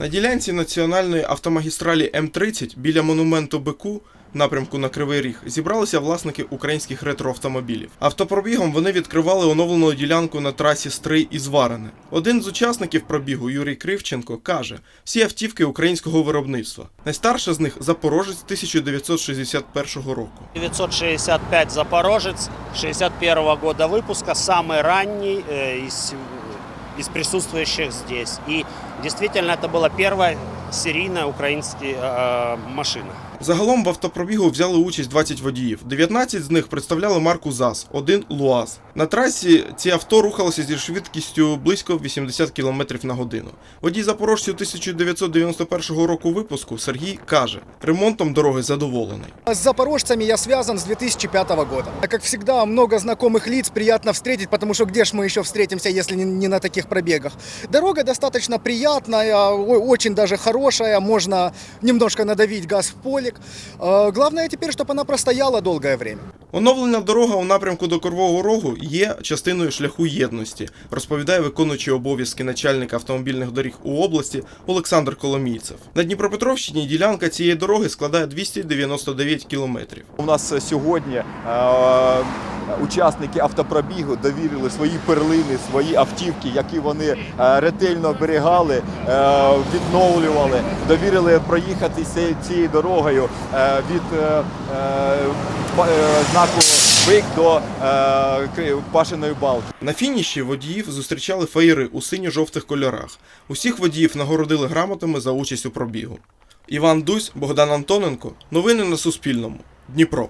На ділянці національної автомагістралі М30 біля монументу Бику в напрямку на Кривий Ріг зібралися власники українських ретроавтомобілів. Автопробігом вони відкривали оновлену ділянку на трасі Стрий і Зварене. Один з учасників пробігу Юрій Кривченко каже: всі автівки українського виробництва. Найстарша з них Запорожець 1961 року. 965 Запорожец, 61 года выпуска, самый ранний э, из, из присутствующих здесь. И действительно это была первая серийная украинская э, машина. Загалом в автопробігу взяли участь 20 водіїв. 19 з них представляли марку ЗАЗ, один ЛУАЗ. На трасі ці авто рухалися зі швидкістю близько 80 км на годину. Водій запорожців 1991 року випуску Сергій каже, ремонтом дороги задоволений. С запорожцами я связан с 2005 года. Как всегда, много знакомых лиц, приятно встретить, потому что где ж мы еще встретимся, если не, не на таких пробегах. Дорога достаточно приятная, очень даже хорошая, можно немножко надавить газ в полик. Э, Главное теперь, чтобы она простояла долгое время. Оновлена дорога у напрямку до Кривого Рогу є частиною шляху єдності, розповідає виконуючий обов'язки начальника автомобільних доріг у області Олександр Коломійцев. На Дніпропетровщині ділянка цієї дороги складає 299 кілометрів. У нас сьогодні е, учасники автопробігу довірили свої перлини, свої автівки, які вони е, ретельно оберігали, е, відновлювали, довірили проїхати цією- дорогою е, від знаку Бик до Пашиної балки. На фініші водіїв зустрічали феєри у синьо-жовтих кольорах. Усіх водіїв нагородили грамотами за участь у пробігу. Іван Дусь, Богдан Антоненко. Новини на Суспільному. Дніпро.